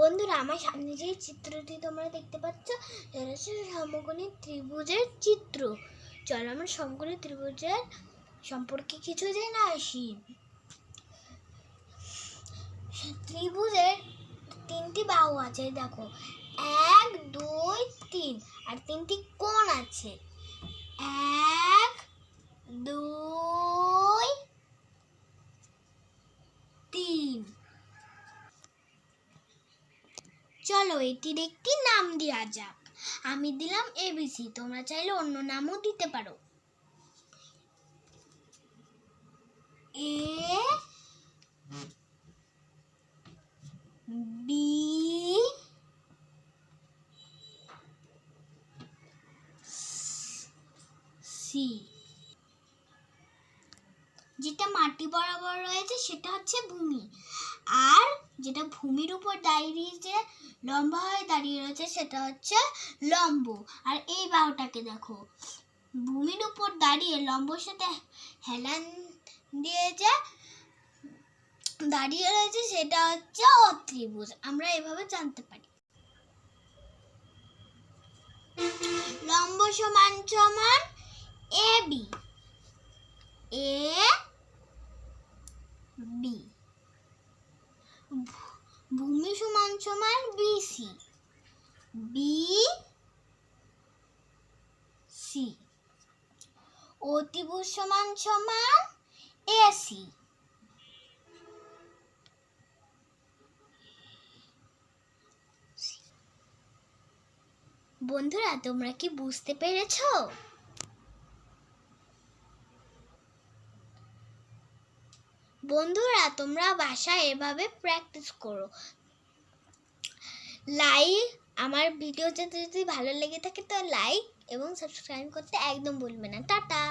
বন্ধুরা, আমার সামনে যে চিত্রটি তোমরা দেখতে পাচ্ছ, সেটা হচ্ছে ত্রিভুজের চিত্র। চলো আমরা সমকোণী ত্রিভুজের সম্পর্কে কিছু জেনে আসি। ত্রিভুজের তিনটি বাহু আছে, দেখো। এক, দুই, তিন। আর তিনটি কোণ আছে। এক দুই তিন চলো এটির একটি নাম দেওয়া যাক। আমি দিলাম এবিসি তোমরা চাইলে অন্য নামও দিতে পারো। এ বি সি যেটা মাটি বরাবর রয়েছে, সেটা হচ্ছে ভূমি। আর যেটা ভূমির উপর দাঁড়িয়ে যে লম্বা হয়ে দাঁড়িয়ে রয়েছে, সেটা হচ্ছে লম্ব। আর এই বাহুটাকে দেখো। ভূমির উপর দাঁড়িয়ে লম্বর সাথে হেলান দিয়ে যে দাঁড়িয়ে রয়েছে, সেটা হচ্ছে অত্রিভুজ। আমরা এভাবে জানতে পারি। লম্ব সমান সমান এ বি। এ বি ভূমি সমান সমান বিসি বি সি অতিভুজ সমান সমান এসি বন্ধুরা, তোমরা কি বুঝতে পেরেছ? বন্ধুরা, তোমরা বাসায় এভাবে প্র্যাকটিস করো। লাইক আমার ভিডিও যদি ভালো লেগে থাকে, তো লাইক এবং সাবস্ক্রাইব করতে একদম ভুলবে না। টাটা!